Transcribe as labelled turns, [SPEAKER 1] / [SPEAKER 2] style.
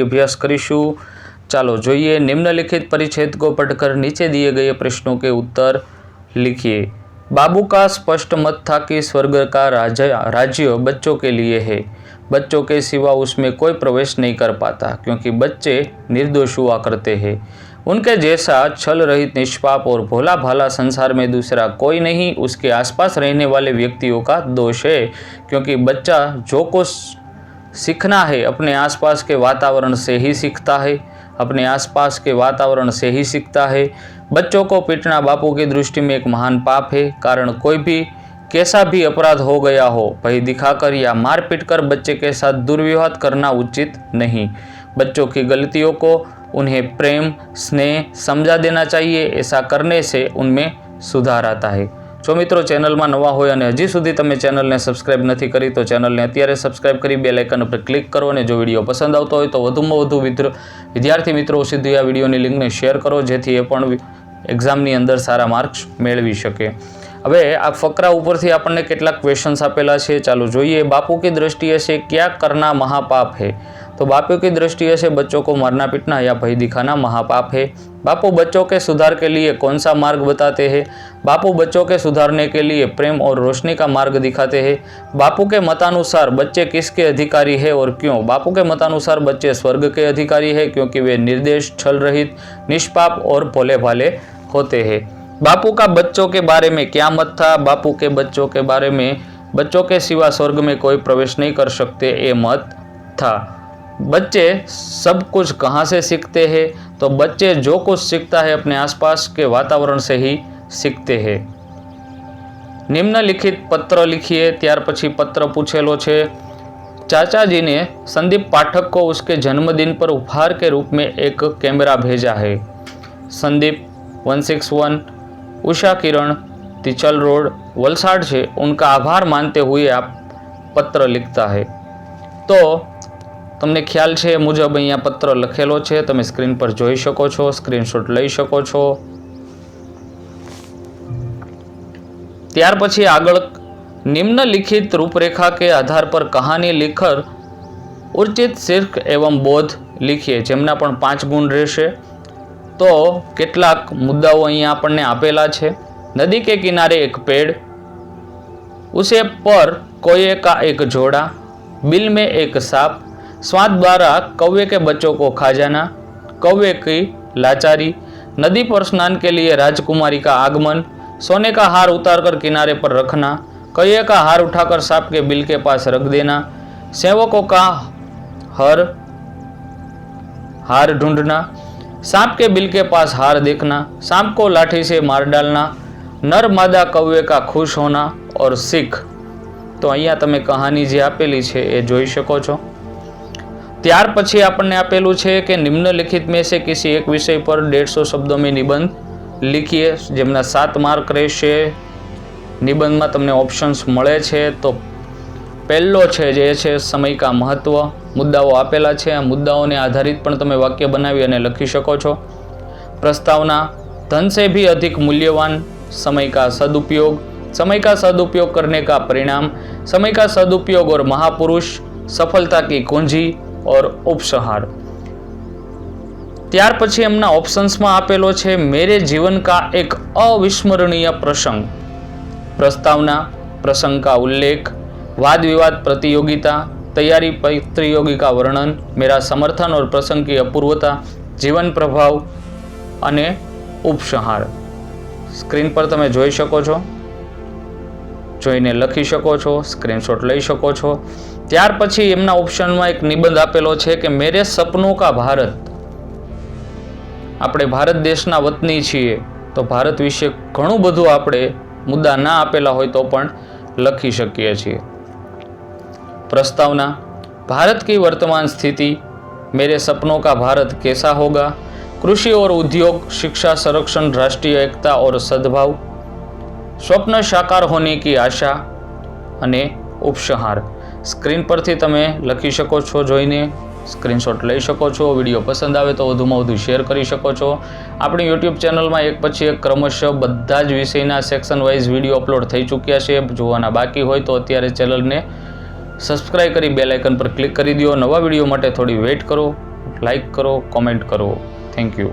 [SPEAKER 1] अभ्यास करीशु चलो જોઈએ निम्नलिखित परिच्छेद को पढ़कर नीचे दिए गए प्रश्नों के उत्तर लिखिए बाबू का स्पष्ट मत था कि स्वर्ग का राज्य राज्य बच्चों के लिए है बच्चों के सिवा उसमें कोई प्रवेश नहीं कर पाता क्योंकि बच्चे निर्दोष हुआ करते हैं उनके जैसा छल रहित निष्पाप और भोला भाला संसार में दूसरा कोई नहीं उसके आसपास रहने वाले व्यक्तियों का दोष है क्योंकि बच्चा जो कुछ सीखना है, अपने आसपास के वातावरण से ही सीखता है, अपने आसपास के वातावरण से ही सीखता है। बच्चों को पीटना बापू की दृष्टि में एक महान पाप है, कारण कोई भी कैसा भी अपराध हो गया हो, भय दिखाकर या मार पीट कर बच्चे के साथ दुर्व्यवहार करना उचित नहीं। बच्चों की गलतियों को उन्हें प्रेम, स्नेह समझा देना चाहिए, ऐसा करने से उनमें सुधार आता है। જો મિત્રો ચેનલમાં નવા હોય અને હજી સુધી તમે ચેનલને સબસ્ક્રાઇબ નથી કરી, તો ચેનલને અત્યારે સબસ્ક્રાઇબ કરી બે લાઇકન ઉપર ક્લિક કરો અને જો વીડિયો પસંદ આવતો હોય તો વધુમાં વધુ વિદ્યાર્થી મિત્રો સુધી આ વિડીયોની લિંકને શેર કરો, જેથી એ પણ એક્ઝામની અંદર સારા માર્ક્સ મેળવી શકે. હવે આ ફકરા ઉપરથી આપણને કેટલાક ક્વેશ્ચન્સ આપેલા છે. ચાલો જોઈએ, બાપુ કી દ્રષ્ટિએ છે, ક્યાં કરના મહાપાપ હે? तो बापू की दृष्टि से बच्चों को मारना पीटना या भय दिखाना महापाप है। बापू बच्चों के सुधार के लिए कौन सा मार्ग बताते हैं? बापू बच्चों के सुधारने के लिए प्रेम और रोशनी का मार्ग दिखाते हैं। बापू के मतानुसार बच्चे किसके अधिकारी है और क्यों? बापू के मतानुसार बच्चे स्वर्ग के अधिकारी है क्योंकि वे निर्देश, छल रहित, निष्पाप और भोले भाले होते हैं। बापू का बच्चों के बारे में क्या मत था? बापू के बच्चों के बारे में, बच्चों के सिवा स्वर्ग में कोई प्रवेश नहीं कर सकते, ये मत था। बच्चे सब कुछ कहाँ से सीखते हैं तो बच्चे जो कुछ सीखता है अपने आसपास के वातावरण से ही सीखते हैं निम्नलिखित पत्र लिखिए ત્યાર પછી પત્ર પૂછેલો છે चाचा जी ने संदीप पाठक को उसके जन्मदिन पर उपहार के रूप में एक कैमरा भेजा है संदीप 161 उषा किरण तिचल रोड वलसाड છે उनका आभार मानते हुए आप પત્ર लिखता है તો તમને ખ્યાલ છે એ મુજબ અહીંયા પત્ર લખેલો છે. તમે સ્ક્રીન પર જોઈ શકો છો, સ્ક્રીનશોટ લઈ શકો છો. ત્યાર પછી આગળ નિમ્નલિખિત રૂપરેખા કે આધાર પર કહાની લેખર ઉર્ચિત શીર્ષ એવમ બોધ લીખીએ, જેમના પણ પાંચ ગુણ રહેશે. તો કેટલાક મુદ્દાઓ અહીંયા આપણને આપેલા છે. નદી કે કિનારે એક પેડ ઉસે પર કોઈએ કા એક જોડા, બિલ મેં એક સાપ स्वाद द्वारा कौवे के बच्चों को खा जाना कौवे की लाचारी नदी पर स्नान के लिए राजकुमारी का आगमन सोने का हार उतारकर किनारे पर रखना कौए का हार उठाकर सांप के बिल के पास रख देना सेवकों का हर हार ढूंढना सांप के बिल के पास हार देखना सांप को लाठी से मार डालना नर मादा कौवे का खुश होना और सीख તો અહીંયા તમે કહાની જે આપેલી છે એ જોઈ શકો છો ત્યાર પછી આપણને આપેલું છે કે નિમ્નલિખિત મેં છે કિસી એક વિષય પર દેઢસો શબ્દો નિબંધ લીખીએ, જેમના સાત માર્ક રહેશે. નિબંધમાં તમને ઓપ્શન્સ મળે છે. તો પહેલો છે જે છે સમયકા મહત્ત્વ મુદ્દાઓ આપેલા છે. આ મુદ્દાઓને આધારિત પણ તમે વાક્ય બનાવી અને લખી શકો છો. પ્રસ્તાવના, ધન સે ભી અધિક મૂલ્યવાન. સમય કા સદુપયોગ. સમય કા સદુપયોગ કરને કા પરિણામ. સમય કા સદુપયોગ ઓર મહાપુરુષ. સફળતા કી કુંજી. और उपसहार ત્યાર પછી એમના ઓપ્શન્સમાં આપેલો છે મેરે જીવન કા એક અવિસ્મરણીય પ્રસંગ प्रस्तावना प्रसंग का उल्लेख वाद विवाद प्रतियोगिता तैयारी प्रतियोगी का वर्णन मेरा समर्थन और प्रसंग की अपूर्वता जीवन प्रभाव અને ઉપસંહાર સ્ક્રીન પર તમે જોઈ શકો છો જોઈને લખી શકો છો સ્ક્રીનશોટ લઈ શકો છો ત્યાર પછી એમના ઓપ્શનમાં એક નિબંધ આપેલો છે કે મેરે સપનો કા ભારત આપણે ભારત દેશના વતની છીએ તો ભારત વિશે ઘણું બધું આપણે મુદ્દા ના આપેલા હોય તો પણ લખી શકીએ છીએ प्रस्तावना भारत की वर्तमान स्थिति मेरे सपनों का भारत कैसा होगा कृषि और उद्योग शिक्षा संरक्षण राष्ट्रीय एकता और सद्भाव સ્વપ્ન સાકાર હોને કી આશા અને ઉપસંહાર. સ્ક્રીન પરથી તમે લખી શકો છો, જોઈને સ્ક્રીનશોટ લઈ શકો છો, વીડિયો પસંદ આવે તો વધુમાં વધુ શેર કરી શકો છો. આપણી યુટ્યુબ ચેનલમાં એક પછી એક ક્રમશઃ બધા જ વિષયના સેક્શન વાઇઝ વીડિયો અપલોડ થઈ ચૂક્યા છે. જોવાના બાકી હોય તો અત્યારે ચેનલને સબસ્ક્રાઈબ કરી બેલ આઇકન પર ક્લિક કરી દો. નવા વીડિયો માટે થોડી વેઇટ કરો લાઇક કરો કોમેન્ટ કરો. Thank you